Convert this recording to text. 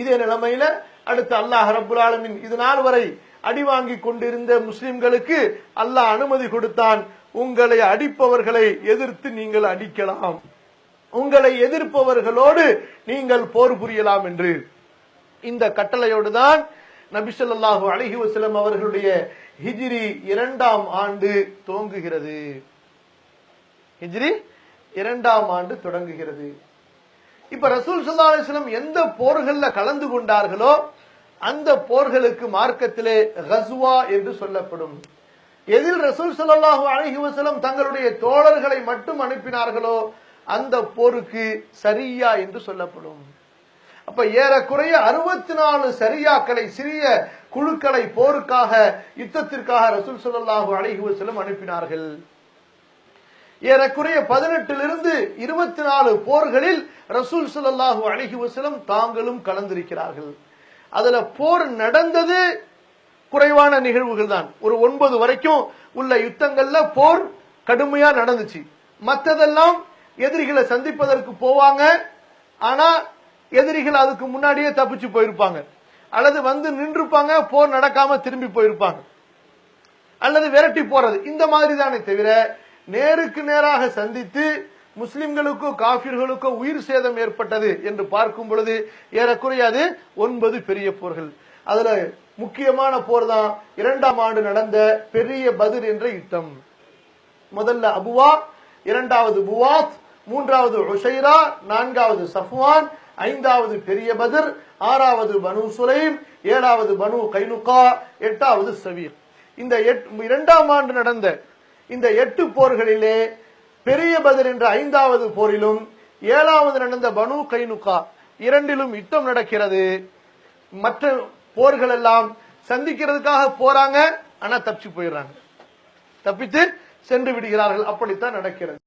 இதே நிலைமையில அடுத்து அல்லாஹ் ரபுல் ஆலமின் இது நாள் வரை அடி வாங்கி கொண்டிருந்த முஸ்லிம்களுக்கு அல்லாஹ் அனுமதி கொடுத்தான். உங்களை அடிப்பவர்களை எதிர்த்து நீங்கள் அடிக்கலாம். உங்களை எதிர்ப்பவர்களோடு நீங்கள் போர் புரியலாம் என்று. இந்த கட்டளையோடு தான் நபிசல்லாஹு அலஹி வசலம் அவர்களுடைய ஹிஜ்ரி இரண்டாம் ஆண்டு துவங்குகிறது. ஹிஜ்ரி இரண்டாம் ஆண்டு தொடங்குகிறது. இப்ப ரசூல் சல்லா அலிஸ்லம் எந்த போர்கள்ல கலந்து கொண்டார்களோ அந்த போர்களுக்கு மார்க்கத்திலே ஹசுவா என்று சொல்லப்படும். எதில் ரசூல் ஸல்லல்லாஹு அலைஹி வசலம் தங்களுடைய தோழர்களை மட்டும் அனுப்பினார்களோ அந்த போருக்கு சரியா என்று சொல்லப்படும். அப்ப ஏறக்குறைய அறுபத்தி நாலு சரியாக்களை சிறிய குழுக்களை போருக்காக யுத்தத்திற்காக ரசூல் ஸல்லல்லாஹு அலைஹி வசலம் அனுப்பினார்கள். ஏறக்குறைய பதினெட்டிலிருந்து இருபத்தி நாலு போர்களில் ரசூல் ஸல்லல்லாஹு அழகி வசலம் தாங்களும் கலந்திருக்கிறார்கள். அதுல போர் நடந்தது குறைவான நிகழ்வுகள் தான். ஒரு ஒன்பது வரைக்கும் உள்ள யுத்தங்கள்ல போர் கடுமையா நடந்துச்சு. மற்றதெல்லாம் எதிரிகளை சந்திப்பதற்கு போவாங்க. ஆனா எதிரிகள் அதுக்கு முன்னாடியே தப்பிச்சு போயிருப்பாங்க. அல்லது வந்து நின்றுப்பாங்க போர் நடக்காம திரும்பி போயிருப்பாங்க. அல்லது விரட்டி போறது. இந்த மாதிரி தானே தவிர நேருக்கு நேராக சந்தித்து முஸ்லிம்களுக்கோ காபிர்களுக்கோ உயிர் சேதம் ஏற்பட்டது என்று பார்க்கும் பொழுது ஏறக்குறைய அது ஒன்பது பெரிய போர்கள். அதுல முக்கியமான போர் தான் இரண்டாம் ஆண்டு நடந்த பெரிய பதிர் என்ற யுத்தம். முதல்ல அபுவா இரண்டாவது புவாத் மூன்றாவது உஷைரா நான்காவது சஃப்வான் ஐந்தாவது பெரிய பதிர் ஆறாவது பனு சுலைம் ஏழாவது பனு கைனுகா எட்டாவது சவீர். இந்த எட்- இரண்டாம் ஆண்டு நடந்த இந்த எட்டு போர்களிலே பெரிய பதில் என்ற ஐந்தாவது போரிலும் ஏழாவது நடந்த பனு கைனுகா இரண்டிலும் யுத்தம் நடக்கிறது. மற்ற போர்கள் எல்லாம் சந்திக்கிறதுக்காக போறாங்க ஆனா தப்பிச்சு போயிடுறாங்க. தப்பித்து சென்று விடுகிறார்கள். அப்படித்தான் நடக்கிறது.